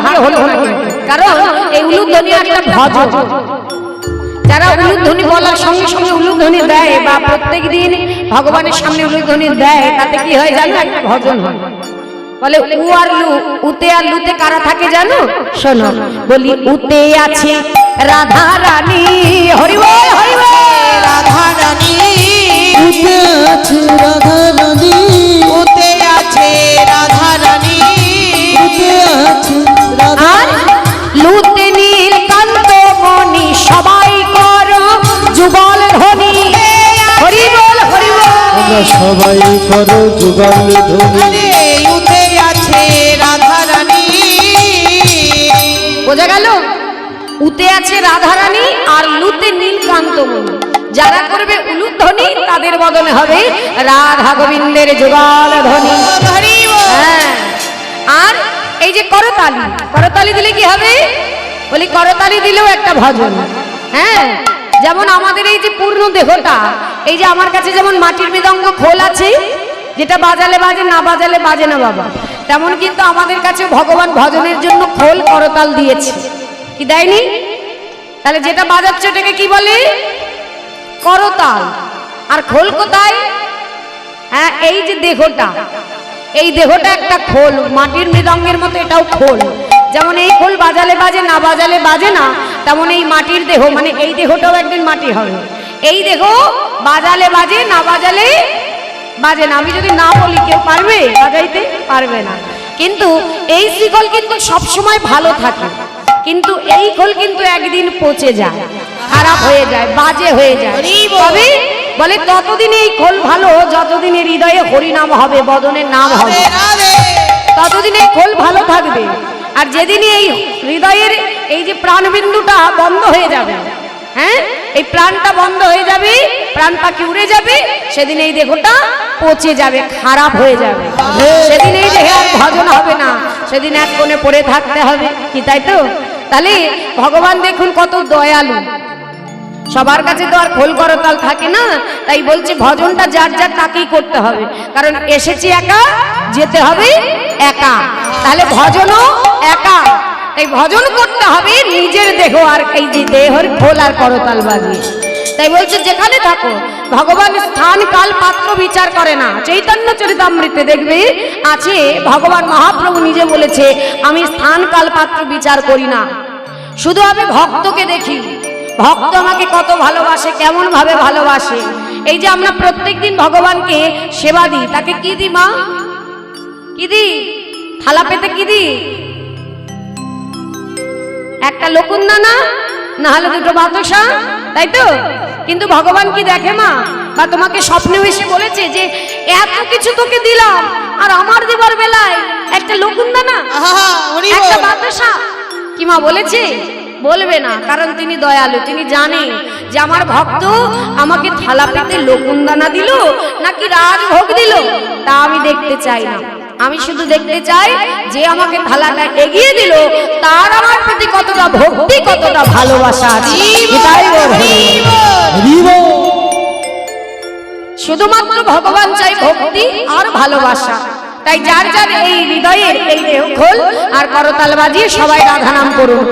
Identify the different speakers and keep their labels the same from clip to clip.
Speaker 1: ভাগ্যে হলো না কারণ এই উলুধ্বনি একটা ভজন যারা উলুধ্বনি বলার সঙ্গে সঙ্গে উলুধ্বনি দেয় বা প্রত্যেক দিন ভগবানের সামনে উলুধ্বনি দেয় তাতে কি হয় জানো? একটা ভজন হয়। বলে উ আর লু উতে আর লুতে কারা থাকে জানো? শোনো বলি উতে আছে রাধা রানী। হরি বল হরি বল।
Speaker 2: রাধা রানী।
Speaker 3: উঠে আছে রাধা রানী।
Speaker 2: উতে আছে রাধা
Speaker 1: সবাই করো যুগল ধ্বনি।
Speaker 2: আছে রাধা রানী
Speaker 1: বোঝা গেল? উতে আছে রাধারানী আর লুতে নীলকান্তমণি যারা করবে উলুধ্বনি তাদের বদলে হবে রাধা গোবিন্দের যুগল ধ্বনি। হ্যাঁ। আর এই যে করতালি করতালি দিলে কি হবে? বলি করতালি দিলেও একটা ভজন। হ্যাঁ। যেমন আমাদের এই যে পূর্ণ দেহটা, এই যে আমার কাছে যেমন মাটির মৃদঙ্গ খোল আছে, যেটা বাজালে বাজে, না বাজালে বাজে না বাবা। তেমন কিন্তু আমাদের কাছে ভগবান ভজনের জন্য খোল করতাল দিয়েছে। কি দেয়নি? তাহলে যেটা বাজাচ্ছে ওটাকে কি বলে? করতাল। আর খোল কোথায়? হ্যাঁ এই যে দেহটা, এই দেহটা একটা খোল, মাটির মৃদঙ্গের মতো এটাও খোল। যেমন এই খোল বাজালে বাজে, না বাজালে বাজে না তেমন এই মাটির দেহ মানে এই দেহটাও একদিন মাটি হবে। এই দেহ বাজালে বাজে না বাজালে বাজে না। আমি যদি না বলি কেউ পারবে? বাজাইতে পারবে না। কিন্তু এই শ্রীকল কিন্তু সবসময় ভালো থাকে। কিন্তু এই খোল কিন্তু একদিন পচে যায় খারাপ হয়ে যায় বাজে হয়ে যায়। তবে বলে ততদিন এই খোল ভালো যতদিন এর হৃদয়ে হরিনাম হবে বদনের নাম হবে। ততদিন এই খোল ভালো থাকবে। আর যেদিনই এই হৃদয়ের এই যে প্রাণবিন্দুটা বন্ধ হয়ে যাবে হ্যাঁ? এই প্রাণটা বন্ধ হয়ে যাবে, প্রাণ পাখি উড়ে যাবে, সেদিন এই দেহটা পচে যাবে, খারাপ হয়ে যাবে। সেদিন এই দেহে আর ভজন হবে না, সেদিন এক কোণে পড়ে থাকতে হবে, কি তাই তো? তাহলে ভগবান দেখুন কত দয়ালু। সবার কাছে তো আর খোল করতাল থাকে না, তাই বলছি ভজনটা যার যার তাকেই করতে হবে, কারণ এসেছি একা, যেতে হবে একা। তাহলে ভজনও একা। তাই ভজন করতে হবে, নিজের দেহ আর এই যে দেহর খোল আর করতাল বাজিয়ে। তাই বলছে, যেখানে থাকো, ভগবান স্থান, কাল পাত্র বিচার করে না। চৈতন্য চরিতামৃতে দেখবে, আছে, ভগবান মহাপ্রভু নিজে বলেছে, আমি স্থান, কাল পাত্র বিচার করি না। শুধু আমি ভক্তকে দেখি। ভক্ত আমাকে কত ভালোবাসে কেমন ভাবে ভালোবাসে। এই যে আমরা প্রত্যেকদিন ভগবানকে সেবা দিই, তাকে কি দি মা? কি দি থালা পেতে কি দি একটা লকুন্দা না না হলে দুটো বাতাসা তাই তো? কিন্তু ভগবান কি দেখে মা? বা তোমাকে স্বপ্নেও এসে বলেছে যে এত কিছু তোকে দিলাম আর আমার দেবার বেলায় একটা লকুন্দা না
Speaker 2: আহা হরি
Speaker 1: একটা। বাতাসা। কি মা বলেছে? বলবে না কারণ তিনি দয়ালু তিনি জানেন যে আমার ভক্ত আমাকে থালা পেতে লোকুন্দানা দিল নাকি রাজভোগ দিল তা আমি দেখতে চাই না। আমি শুধু দেখতে চাই যে আমাকে থালাটা এগিয়ে দিল। তার আমার প্রতি কতটা ভক্তি কতটা ভালোবাসা আছে। শুধুমাত্র ভগবান চাই ভক্তি আর ভালোবাসা। তাই যার যার এই হৃদয়ের এই দেহ খোল আর করতাল বাজিয়ে সবাই রাধা নাম করুন।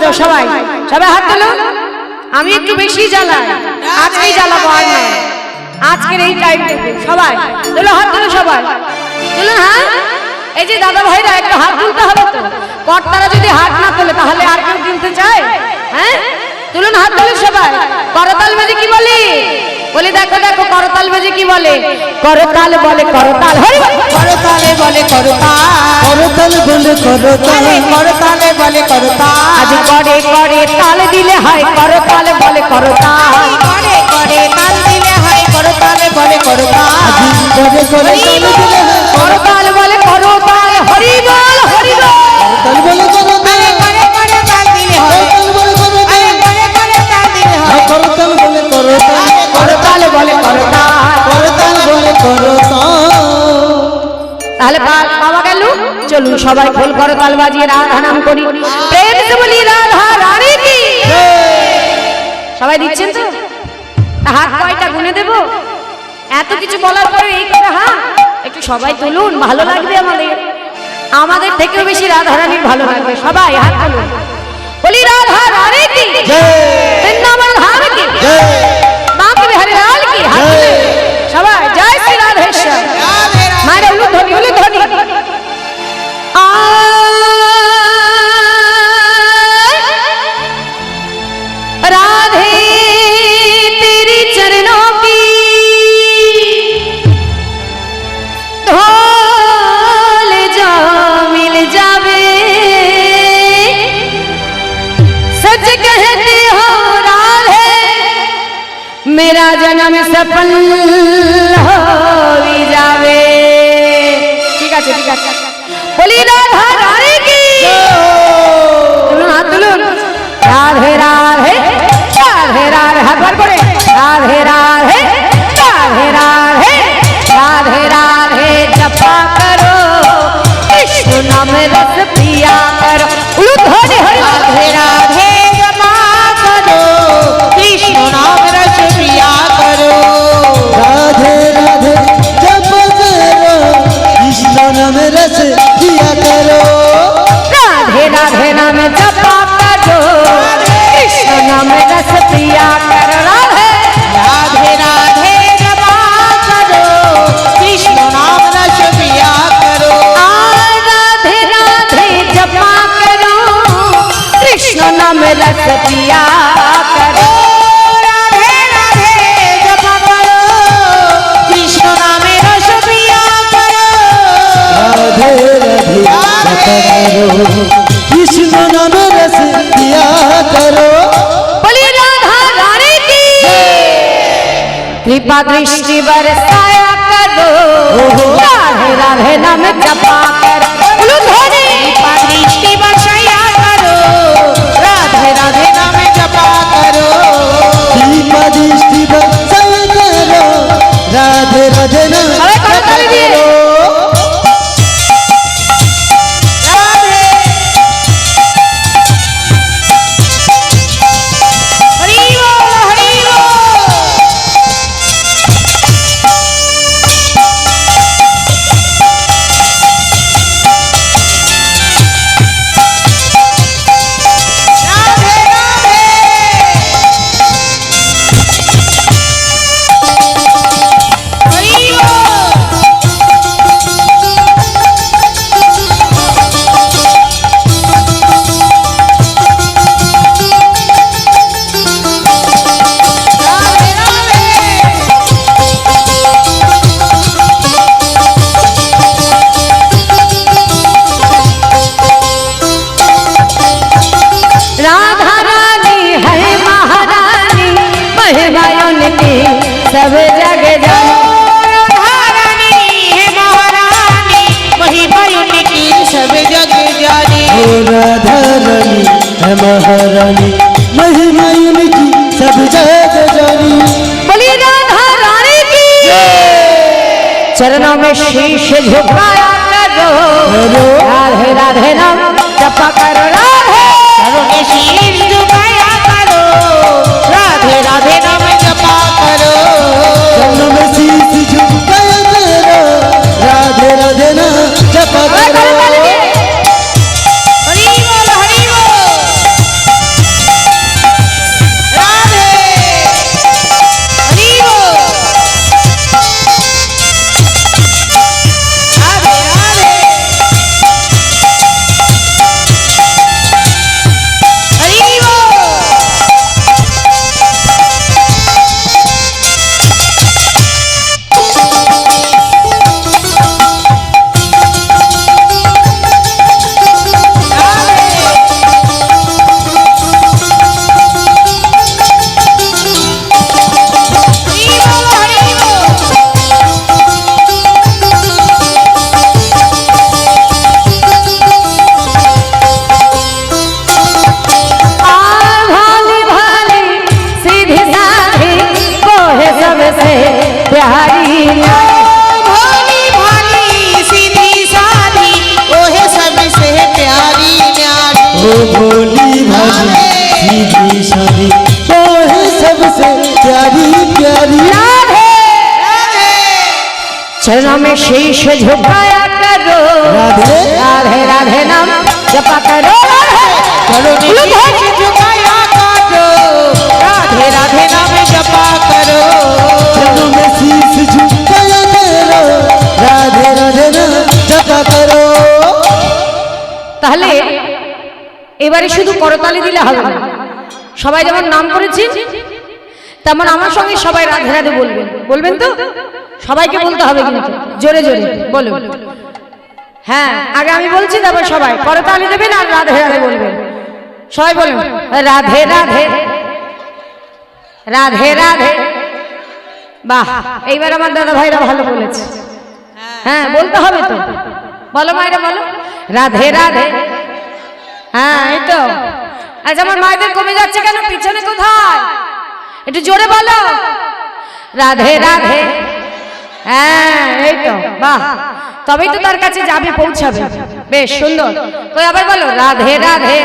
Speaker 1: বাজাও সবাই। সবাই হাত তোলো। আমি একটু বেশি জ্বালাই। আজকেই জ্বালাবো আর না আজকের এই টাইমটুকু সবাই, তোলো হাত তোলো সবাই। তোলো হ্যাঁ এই যে দাদা ভাইরা, একটু হাত তুলতে হবে তো। কর্তারা যদি হাত না তোলে, তাহলে আর কেউ তুলতে চায়? হ্যাঁ? তুলুন হাত তুলুন সবাই। করতাল বেজে কি বলি? বলি দেখো দেখো করতাল বেজে কি বলে? করতাল বলে করতাল। হরি বল।
Speaker 2: করতালে বলে করতা
Speaker 3: করতাল বলে করতাল।
Speaker 2: করতালে বলে করতা
Speaker 1: আজ করে করে তাল দিলে হয় করতাল বলে করতাল।
Speaker 2: করে করে তাল দিলে হয় করতালে বলে করতা
Speaker 3: করে করে তাল দিলে হয়
Speaker 1: করতাল বলে করতাল। হরি বল হরি বল।
Speaker 3: করতাল বলে করতাল।
Speaker 2: করে করে তাল দিলে হয়।
Speaker 1: চলুন সবাই খোল করো তাল বাজিয়ে রাধা নাম করি। প্রেম সে বলি রাধা রানী কি? সবাই দিচ্ছেন তো? হাত কয়টা গুনে দেব। এত কিছু বলার পরে এই করে হাত একটু সবাই তুলুন ভালো লাগবে আমাদের। আমাদের থেকেও বেশি রাধা রানীর ভালো লাগবে। সবাই হাত তুলুন। বলি রাধা রানী কি? বৃন্দাবন ধাম কি? বাঁকে বিহারী লাল কি? হাত मेरा जन्म सफल हो जावे
Speaker 2: ठीक है ठीक है बोली
Speaker 3: राधा करो।
Speaker 1: राधे राधे जपा करो। कृष्ण नाम रस पिया करो। राधे
Speaker 2: राधे जप करो। कृष्ण नाम रस
Speaker 3: दिया करो।
Speaker 1: बोली राधा रानी की। कृपा दृष्टि बरसाया करो। राधे राधे नाम जपा सब जग जानो।
Speaker 2: सब जग जानी।
Speaker 3: राधा रानी है महारानी महिमा उनकी सब जग जानी।
Speaker 1: बोली राधा रानी की चरणों में शीश झुकाया करो। राधे राधे नाम जपा करो
Speaker 3: में शीश झुकाया करो राधे। राधे
Speaker 2: राधे
Speaker 1: नाम जपा करो
Speaker 2: करो निधि झुकाया करो राधे राधे नाम जपा करो
Speaker 3: चरणों में शीश झुकाया करो राधे राधे नाम जपा करो
Speaker 1: তাহলে এবারে শুধু করতালি দিলে হবে না সবাই যেমন নাম করেছি তেমন আমার সঙ্গে সবাই রাধে রাধে বলবেন বলবেন তো? সবাইকে বলতে হবে কিন্তু। জোরে জোরে বলুন হ্যাঁ আগে আমি বলছি তারপর সবাই। করতালি দেবেন আর রাধে রাধে বলবেন সবাই বলুন। রাধে রাধে। রাধে রাধে। বাহ এইবার আমার দাদা ভাইরা ভালো বলেছে। হ্যাঁ বলতে হবে তো। বলো মায়েরা বলো। রাধে রাধে। হ্যাঁ এই তো। আচ্ছা আমার মায়েদের কমে যাচ্ছে কেন? পিছনে কোথায়? একটু জোরে বলো। রাধে রাধে। হ্যাঁ এই তো, বাহ। তবেই তো তার কাছে যাবে, পৌঁছাবে। বেশ, সুন্দর। কই আবার বলো, রাধে রাধে।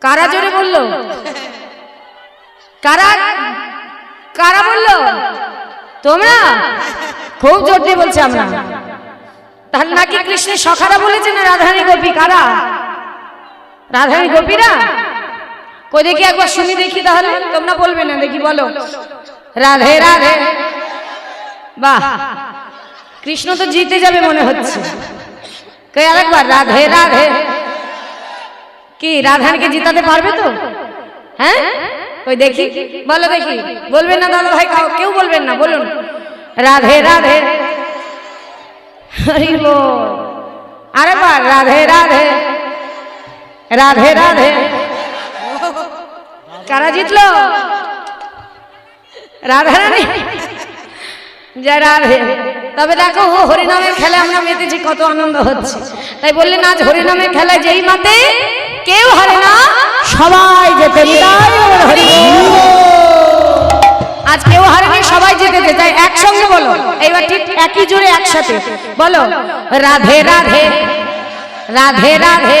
Speaker 1: কারা জোরে বলল? কারা কারা বলল? তোমরা? খুব জোর দিয়ে বলছে আমরা। তাহলে নাকি কৃষ্ণের সখারা বলেছে না রাধারানী গোপী, কারা? রাধারানী গোপীরা? কই দেখি একবার শুনি দেখি তাহলে। তোমরা বলবে না দেখি বলো। রাধে রাধে বাহ। কৃষ্ণ তো জিতে যাবে মনে হচ্ছে। কই আরেকবার রাধে রাধে কি রাধারানীকে জিতাতে পারবে তো? হ্যাঁ? ওই দেখি। বলো দেখি। বলবেন না দাদা ভাই কাউ- কেউ বলবেন না বলুন। রাধে রাধে। হরি বল আরেকবার রাধে রাধে। রাধে রাধে। কারা জিতলো? রাধা রানী জয় রাধে। তবে দেখো ও হরিনামের খেলায় আমরা মেতেছি কত আনন্দ হচ্ছে। তাই বললেন আজ হরিনামের খেলায় যেই মাতে কেউ হারে না। সবাই যেতে। আজ কেউ হারেনি সবাই জিতেছে তাই একসঙ্গে বলো এইবার ঠিক একই জোরে একসাথে। বলো রাধে রাধে। রাধে রাধে।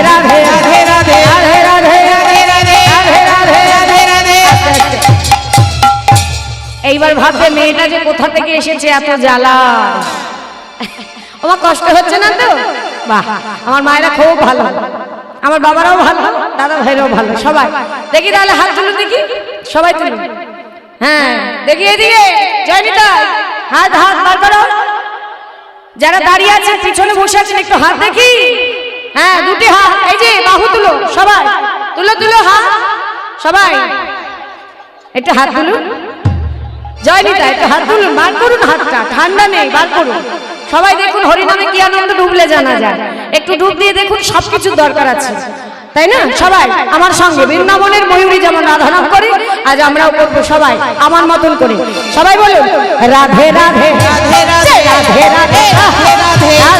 Speaker 1: রাধে রাধে রাধে রাধে রাধে রাধে রাধে রাধে রাধে রাধে রাধে এইবার ভাববে মেয়েটা যে কোথা থেকে এসেছে এত জ্বালা আমার কষ্ট হচ্ছে না তো বাহ আমার মায়েরা খুব ভালো আমার বাবারাও ভালো দাদা ভাইরাও ভালো সবাই দেখি তাহলে হাত তুলো দেখি সবাই তুলো হ্যাঁ দেখি এদিকে জয়নিতা হাত হাত বার করো যারা দাঁড়িয়ে আছে পিছনে বসে আছেন একটু হাত দেখি হ্যাঁ দুটি হাত এই যে বাহু তুলো সবাই তুলো তুলো হাত সবাই একটু হাত তুলুন হাত তুলুন বার করুন হাতটা ঠান্ডা নেই বার করুন সবাই দেখুন হরিনামে কি আনন্দ ডুবলে জানা যায় একটু ডুব দিয়ে দেখুন সবকিছু দরকার আছে তাই না সবাই আমার সঙ্গে বৃন্দাবনের ময়ূরী যেমন রাধানাম করে আজ আমরাও করব সবাই আমার মতন করে সবাই বলুন রাধে রাধে রাধে রাধে রাধে রাধে রাধে